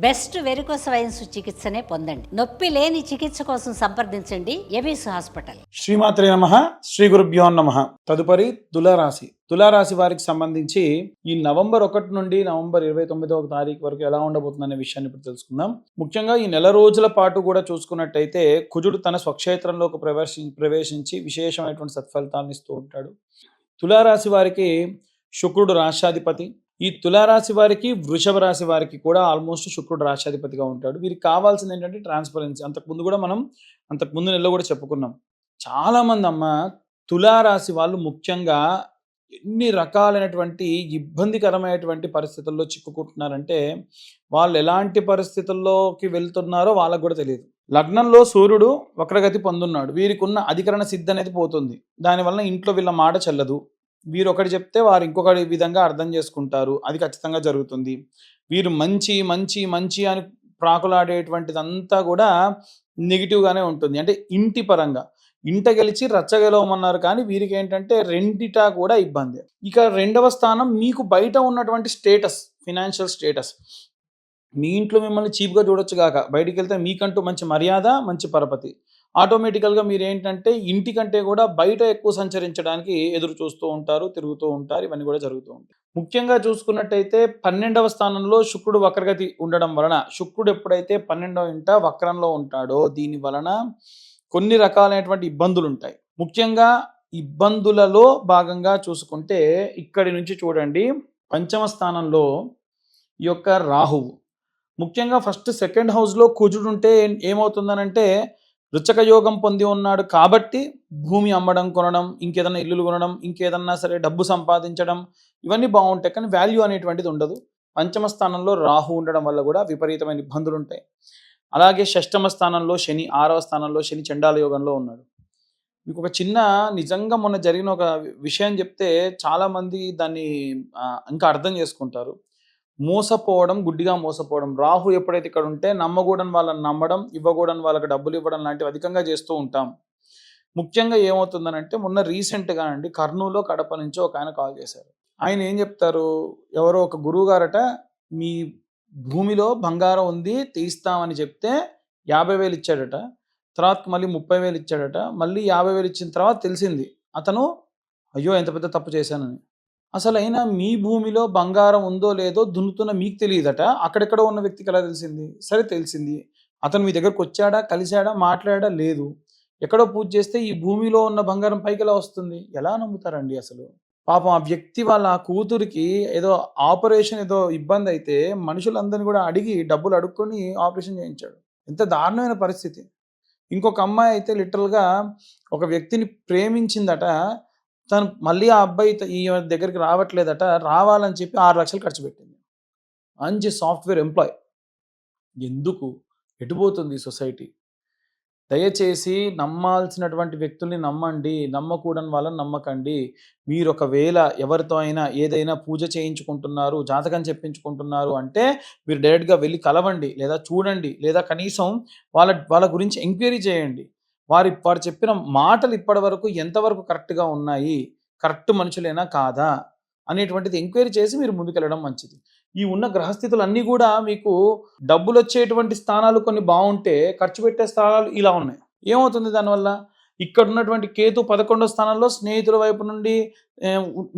Best varicose wines చికిత్సనే పొందండి. నొప్పి లేని చికిత్స కోసం సంప్రదించండి. ఎబిస్ హాస్పిటల్. శ్రీమాత్రే నమ. శ్రీ గురుభ్యో నమ. తదుపరి తులారాశి. తులారాశి వారికి సంబంధించి ఈ నవంబర్ ఒకటి నుండి నవంబర్ ఇరవై తొమ్మిదవ తారీఖు వరకు ఎలా ఉండబోతుందనే విషయాన్ని ఇప్పుడు తెలుసుకుందాం. ముఖ్యంగా ఈ నెల రోజుల పాటు కూడా చూసుకున్నట్టయితే కుజుడు తన స్వక్షేత్రంలోకి ప్రవేశి ప్రవేశించి విశేషమైనటువంటి సత్ఫలితాలను ఇస్తూ ఉంటాడు. తులారాశి వారికి శుక్రుడు రాష్ట్రాధిపతి. ఈ తులారాశి వారికి వృషభ రాశి వారికి కూడా ఆల్మోస్ట్ శుక్రుడు రాష్ట్రాధిపతిగా ఉంటాడు. వీరికి కావాల్సింది ఏంటంటే ట్రాన్స్పరెన్సీ అంతకుముందు కూడా మనం అంతకుముందు నెలలో కూడా చెప్పుకున్నాం. చాలామంది అమ్మ తులారాశి వాళ్ళు ముఖ్యంగా ఎన్ని రకాలైనటువంటి ఇబ్బందికరమైనటువంటి పరిస్థితుల్లో చిక్కుకుంటున్నారంటే వాళ్ళు ఎలాంటి పరిస్థితుల్లోకి వెళ్తున్నారో వాళ్ళకు కూడా తెలియదు. లగ్నంలో సూర్యుడు వక్రగతి పొందున్నాడు. వీరికి ఉన్న అధికరణ సిద్ధి అనేది పోతుంది. దానివల్ల ఇంట్లో వీళ్ళ మాట చెల్లదు. వీరు ఒకటి చెప్తే వారు ఇంకొకటి విధంగా అర్థం చేసుకుంటారు. అది ఖచ్చితంగా జరుగుతుంది. వీరు మంచి మంచి మంచి అని ప్రాకులాడేటువంటిదంతా కూడా నెగిటివ్గానే ఉంటుంది. అంటే ఇంటి పరంగా. ఇంట గెలిచి రచ్చగెలవమన్నారు కానీ వీరికి ఏంటంటే రెండిటా కూడా ఇబ్బంది. ఇక రెండవ స్థానం మీకు బయట ఉన్నటువంటి స్టేటస్ ఫినాన్షియల్ స్టేటస్. మీ ఇంట్లో మిమ్మల్ని చీప్గా చూడొచ్చు కాక. బయటికి వెళ్తే మీకంటూ మంచి మర్యాద మంచి పరపతి. ఆటోమేటికల్గా మీరు ఏంటంటే ఇంటికంటే కూడా బయట ఎక్కువ సంచరించడానికి ఎదురు చూస్తూ ఉంటారు తిరుగుతూ ఉంటారు ఇవన్నీ కూడా జరుగుతూ ఉంటాయి. ముఖ్యంగా చూసుకున్నట్టయితే పన్నెండవ స్థానంలో శుక్రుడు వక్రగతి ఉండడం వలన శుక్రుడు ఎప్పుడైతే పన్నెండవ ఇంట వక్రంలో ఉంటాడో దీని వలన కొన్ని రకాలైనటువంటి ఇబ్బందులు ఉంటాయి. ముఖ్యంగా ఇబ్బందులలో భాగంగా చూసుకుంటే ఇక్కడి నుంచి చూడండి పంచమ స్థానంలో ఈ యొక్క రాహువు. ముఖ్యంగా ఫస్ట్ సెకండ్ హౌస్లో కుజుడు ఉంటే ఏమవుతుందనంటే రుచక యోగం పొంది ఉన్నాడు కాబట్టి భూమి అమ్మడం కొనడం ఇంకేదన్నా ఇల్లులు కొనడం ఇంకేదన్నా సరే డబ్బు సంపాదించడం ఇవన్నీ బాగుంటాయి. కానీ వాల్యూ అనేటువంటిది ఉండదు. పంచమ స్థానంలో రాహు ఉండడం వల్ల కూడా విపరీతమైన ఇబ్బందులు ఉంటాయి. అలాగే షష్టమ స్థానంలో శని ఆరవ స్థానంలో శని చండాల యోగంలో ఉన్నాడు. మీకు ఒక చిన్న నిజంగా మొన్న జరిగిన ఒక విషయం చెప్తే చాలామంది దాన్ని ఇంకా అర్థం చేసుకుంటారు. మోసపోవడం గుడ్డిగా మోసపోవడం. రాహు ఎప్పుడైతే ఇక్కడ ఉంటే నమ్మకూడని వాళ్ళని నమ్మడం ఇవ్వకూడని వాళ్ళకి డబ్బులు ఇవ్వడం లాంటివి అధికంగా చేస్తూ ఉంటాం. ముఖ్యంగా ఏమవుతుందనంటే మొన్న రీసెంట్గా అండి కర్నూలులో కడప నుంచి ఒక ఆయన కాల్ చేశారు. ఆయన ఏం చెప్తారు? ఎవరో ఒక గురువు గారట మీ భూమిలో బంగారం ఉంది తీస్తామని చెప్తే యాభై వేలు ఇచ్చాడట తర్వాత మళ్ళీ ముప్పై వేలు ఇచ్చాడట మళ్ళీ యాభై వేలు ఇచ్చిన తర్వాత తెలిసింది. అతను అయ్యో ఎంత పెద్ద తప్పు చేశానని. అసలు అయినా మీ భూమిలో బంగారం ఉందో లేదో దున్నుతున్న మీకు తెలియదట. అక్కడెక్కడ ఉన్న వ్యక్తికి ఎలా తెలిసింది? సరే తెలిసింది. అతను మీ దగ్గరకు వచ్చాడా? కలిశాడా? మాట్లాడా? లేదు. ఎక్కడో పూజ చేస్తే ఈ భూమిలో ఉన్న బంగారం పైకి ఎలా వస్తుంది? ఎలా నమ్ముతారండి అసలు? పాపం ఆ వ్యక్తి వాళ్ళ కూతురికి ఏదో ఆపరేషన్ ఏదో ఇబ్బంది అయితే మనుషులందరినీ కూడా అడిగి డబ్బులు అడుక్కొని ఆపరేషన్ చేయించాడు. ఎంత దారుణమైన పరిస్థితి. ఇంకొక అమ్మాయి అయితే లిటరల్గా ఒక వ్యక్తిని ప్రేమించిందట. తను మళ్ళీ ఆ అబ్బాయి ఈ దగ్గరికి రావట్లేదట రావాలని చెప్పి ఆరు లక్షలు ఖర్చు పెట్టింది. మంచి సాఫ్ట్వేర్ ఎంప్లాయ్. ఎందుకు? ఎటుపోతుంది సొసైటీ? దయచేసి నమ్మాల్సినటువంటి వ్యక్తుల్ని నమ్మండి నమ్మకూడని వాళ్ళని నమ్మకండి. మీరు ఒకవేళ ఎవరితో అయినా ఏదైనా పూజ చేయించుకుంటున్నారు జాతకం చెప్పించుకుంటున్నారు అంటే మీరు డైరెక్ట్గా వెళ్ళి కలవండి లేదా చూడండి లేదా కనీసం వాళ్ళ వాళ్ళ గురించి ఎంక్వైరీ చేయండి. వారి వారు చెప్పిన మాటలు ఇప్పటి వరకు ఎంతవరకు కరెక్ట్గా ఉన్నాయి? కరెక్ట్ మనుషులేనా కాదా? అనేటువంటిది ఎంక్వైరీ చేసి మీరు ముందుకెళ్ళడం మంచిది. ఈ ఉన్న గ్రహస్థితులు అన్నీ కూడా మీకు డబ్బులు వచ్చేటువంటి స్థానాలు కొన్ని బాగుంటే ఖర్చు పెట్టే స్థానాలు ఇలా ఉన్నాయి. ఏమవుతుంది దానివల్ల? ఇక్కడ ఉన్నటువంటి కేతు పదకొండో స్థానంలో స్నేహితుల వైపు నుండి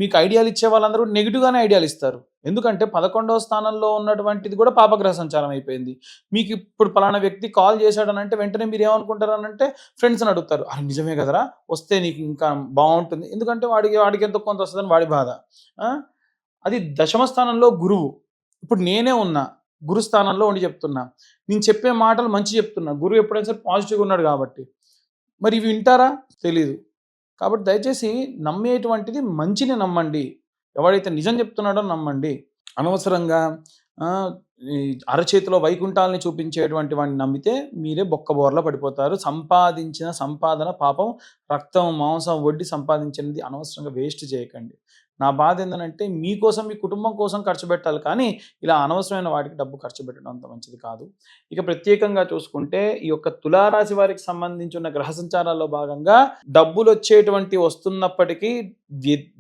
మీకు ఐడియాలు ఇచ్చే వాళ్ళందరూ నెగిటివ్గానే ఐడియాలు ఇస్తారు. ఎందుకంటే పదకొండవ స్థానంలో ఉన్నటువంటిది కూడా పాపగ్రహ సంచారం అయిపోయింది. మీకు ఇప్పుడు పలానా వ్యక్తి కాల్ చేశాడనంటే వెంటనే మీరు ఏమనుకుంటారు అని అంటే ఫ్రెండ్స్ అని అడుగుతారు. అది నిజమే కదరా? వస్తే నీకు ఇంకా బాగుంటుంది. ఎందుకంటే వాడికి వాడికి ఎంతో కొంత వస్తుందని వాడి బాధ. అది దశమ స్థానంలో గురువు. ఇప్పుడు నేనే ఉన్నా గురు స్థానంలో ఉండి చెప్తున్నా. నేను చెప్పే మాటలు మంచి చెప్తున్నా. గురువు ఎప్పుడైనా సరే పాజిటివ్గా ఉన్నాడు కాబట్టి. మరి ఇవి వింటారా? తెలీదు. కాబట్టి దయచేసి నమ్మేటువంటిది మంచిని నమ్మండి. ఎవడైతే నిజం చెప్తున్నాడో నమ్మండి. అనవసరంగా అరచేతిలో వైకుంఠాలని చూపించేటువంటి వాడిని నమ్మితే మీరే బొక్కబోర్లో పడిపోతారు. సంపాదించిన సంపాదన పాపం రక్తం మాంసం వడ్డీ సంపాదించినది అనవసరంగా వేస్ట్ చేయకండి. నా బాధ ఏంటంటే మీకోసం మీ కుటుంబం కోసం ఖర్చు పెట్టాలి కానీ ఇలా అనవసరమైన వాటికి డబ్బు ఖర్చు పెట్టడం అంత మంచిది కాదు. ఇక ప్రత్యేకంగా చూసుకుంటే ఈ యొక్క తులారాశి వారికి సంబంధించి ఉన్న గ్రహ సంచారాల్లో భాగంగా డబ్బులు వచ్చేటువంటి వస్తున్నప్పటికీ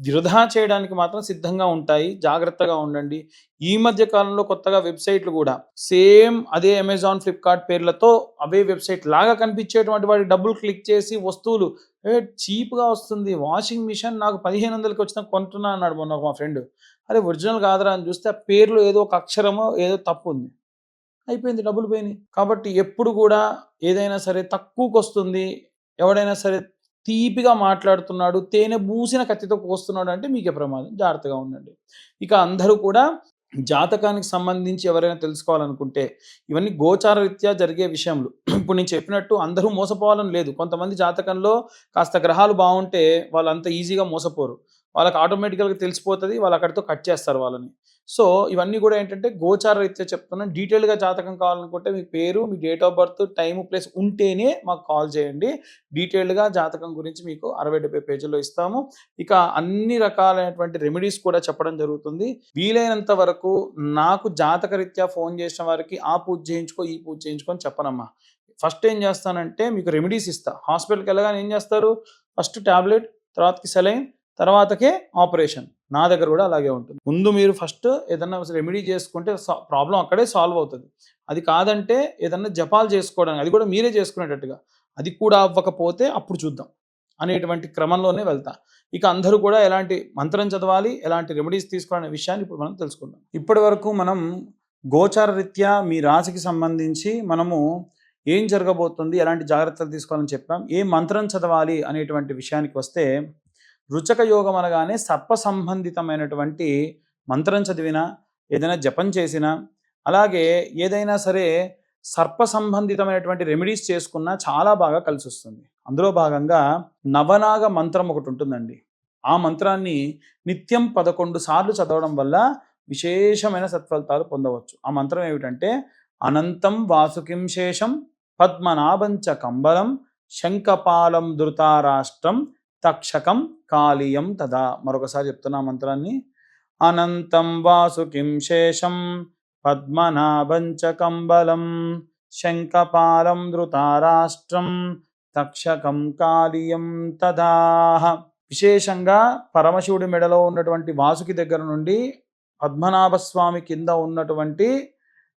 వృధా చేయడానికి మాత్రం సిద్ధంగా ఉంటాయి. జాగ్రత్తగా ఉండండి. ఈ మధ్య కాలంలో కొత్తగా వెబ్సైట్లు కూడా సేమ్ అదే అమెజాన్ ఫ్లిప్కార్ట్ పేర్లతో అవే వెబ్సైట్ లాగా కనిపించేటువంటి వాటి డబ్బులు క్లిక్ చేసి వస్తువులు చీప్గా వస్తుంది వాషింగ్ మిషన్ నాకు పదిహేను వందలకి వచ్చిన కొంటున్నా అన్నాడు మొన్న మా ఫ్రెండ్. అరే ఒరిజినల్ కాదురా అని చూస్తే ఆ పేర్లో ఏదో ఒక అక్షరమో ఏదో తప్పు ఉంది. అయిపోయింది డబ్బులు పోయినాయి. కాబట్టి ఎప్పుడు కూడా ఏదైనా సరే తక్కువకు వస్తుంది. ఎవడైనా సరే తీపిగా మాట్లాడుతున్నాడు తేనె బూసిన కత్తితో కోస్తున్నాడు అంటే మీకే ప్రమాదం. జాగ్రత్తగా ఉండండి. ఇక అందరూ కూడా జాతకానికి సంబంధించి ఎవరైనా తెలుసుకోవాలనుకుంటే ఇవన్నీ గోచార రీత్యా జరిగే విషయంలో ఇప్పుడు నేను చెప్పినట్టు అందరూ మోసపోవాలని లేదు. కొంతమంది జాతకంలో కాస్త గ్రహాలు బాగుంటే వాళ్ళు అంత ఈజీగా మోసపోరు. వాళ్ళకి ఆటోమేటికల్గా తెలిసిపోతుంది వాళ్ళు అక్కడితో కట్ చేస్తారు వాళ్ళని. సో ఇవన్నీ కూడా ఏంటంటే గోచార రీత్యా చెప్తున్నాను డీటెయిల్గా జాతకం కావాలనుకుంటే మీ పేరు మీ date of birth time place ఉంటేనే మాకు కాల్ చేయండి. డీటెయిల్డ్గా జాతకం గురించి మీకు అరవై డెబ్బై పేజీల్లో ఇస్తాము. ఇక అన్ని రకాలైనటువంటి రెమెడీస్ కూడా చెప్పడం జరుగుతుంది. వీలైనంత వరకు నాకు జాతక రీత్యా ఫోన్ చేసిన వారికి ఆ పూజ చేయించుకో ఈ పూజ చేయించుకో అని చెప్పనమ్మా. ఫస్ట్ ఏం చేస్తానంటే మీకు రెమెడీస్ ఇస్తా. హాస్పిటల్కి వెళ్ళగానే ఏం చేస్తారు? ఫస్ట్ ట్యాబ్లెట్ తర్వాతకి సెలైన్ తర్వాతకే ఆపరేషన్. నా దగ్గర కూడా అలాగే ఉంటుంది. ముందు మీరు ఫస్ట్ ఏదన్నా రెమెడీ చేసుకుంటే ప్రాబ్లం అక్కడే సాల్వ్ అవుతుంది. అది కాదంటే ఏదన్నా జపాలు చేసుకోవడానికి అది కూడా మీరే చేసుకునేటట్టుగా అది కూడా అవ్వకపోతే అప్పుడు చూద్దాం అనేటువంటి క్రమంలోనే వెళ్తా. ఇక అందరూ కూడా ఎలాంటి మంత్రం చదవాలి ఎలాంటి రెమెడీస్ తీసుకోవాలనే విషయాన్ని ఇప్పుడు మనం తెలుసుకుందాం. ఇప్పటి వరకు మనం గోచార రీత్యా మీ రాశికి సంబంధించి మనము ఏం జరగబోతుంది ఎలాంటి జాగ్రత్తలు తీసుకోవాలని చెప్పాం ఏ మంత్రం చదవాలి అనేటువంటి విషయానికి వస్తే రుచక యోగం అనగానే సర్ప సంబంధితమైనటువంటి మంత్రం చదివినా ఏదైనా జపం చేసినా అలాగే ఏదైనా సరే సర్ప సంబంధితమైనటువంటి రెమెడీస్ చేసుకున్నా చాలా బాగా కలిసి వస్తుంది అందులో భాగంగా నవనాగ మంత్రం ఒకటి ఉంటుందండి. ఆ మంత్రాన్ని నిత్యం పదకొండు సార్లు చదవడం వల్ల విశేషమైన సత్ఫలితాలు పొందవచ్చు. ఆ మంత్రం ఏమిటంటే అనంతం వాసుకిం శేషం పద్మనాభంచ కంబలం శంఖపాలం ధృతారాష్ట్రం తక్షకం కాళీయం తదా. మరొకసారి చెప్తున్నా మంత్రాన్ని. అనంతం వాసుకిం శేషం పద్మనాభంచ కంబలం శంఖపాలం ధృతారాష్ట్రం తక్షకం కాళీయం తదా. విశేషంగా పరమశివుడి మెడలో ఉన్నటువంటి వాసుకి దగ్గర నుండి పద్మనాభస్వామి కింద ఉన్నటువంటి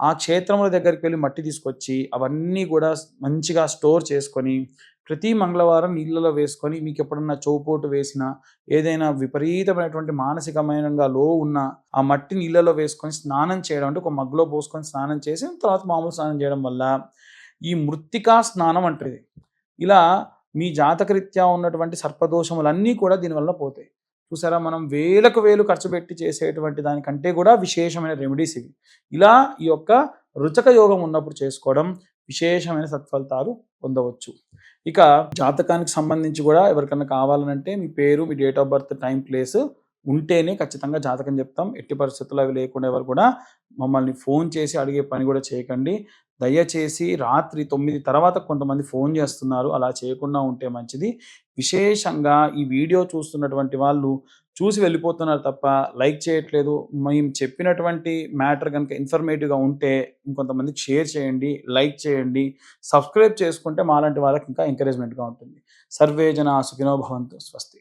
ఆ క్షేత్రముల దగ్గరికి వెళ్ళి మట్టి తీసుకొచ్చి అవన్నీ కూడా మంచిగా స్టోర్ చేసుకొని ప్రతి మంగళవారం నీళ్ళలో వేసుకొని మీకు ఎప్పుడన్నా చౌపోటు వేసిన ఏదైనా విపరీతమైనటువంటి మానసికమైనగా లో ఉన్న ఆ మట్టి నీళ్ళలో వేసుకొని స్నానం చేయడం అంటే ఒక మగ్గులో పోసుకొని స్నానం చేసి తర్వాత మామూలు స్నానం చేయడం వల్ల ఈ మృత్తికా స్నానం అంటారు ఇది ఇలా మీ జాతకరీత్యా ఉన్నటువంటి సర్పదోషములన్నీ కూడా దీనివల్ల పోతాయి. చూసారా? మనం వేలకు వేలు ఖర్చు పెట్టి చేసేటువంటి దానికంటే కూడా విశేషమైన రెమెడీస్ ఇవి. ఇలా ఈ యొక్క రుచక యోగం ఉన్నప్పుడు చేసుకోవడం విశేషమైన సత్ఫలితాలు పొందవచ్చు. ఇక జాతకానికి సంబంధించి కూడా ఎవరికన్నా కావాలనంటే మీ పేరు మీ date of birth time place ఉంటేనే ఖచ్చితంగా జాతకం చెప్తాం. ఎట్టి పరిస్థితుల్లో అవి లేకుండా ఎవరు కూడా మమ్మల్ని ఫోన్ చేసి అడిగే పని కూడా చేయకండి. దయచేసి రాత్రి తొమ్మిది తర్వాత కొంతమంది ఫోన్ చేస్తున్నారు. అలా చేయకుండా ఉంటే మంచిది. విశేషంగా ఈ వీడియో చూస్తున్నటువంటి వాళ్ళు చూసి వెళ్ళిపోతున్నారు తప్ప లైక్ చేయట్లేదు. మేము చెప్పినటువంటి మ్యాటర్ కనుక ఇన్ఫర్మేటివ్గా ఉంటే ఇంకొంతమందికి షేర్ చేయండి లైక్ చేయండి సబ్స్క్రైబ్ చేసుకుంటే మాలాంటి వాళ్ళకి ఇంకా ఎంకరేజ్మెంట్గా ఉంటుంది. సర్వే జన సుఖినో భవంతు. స్వస్తి.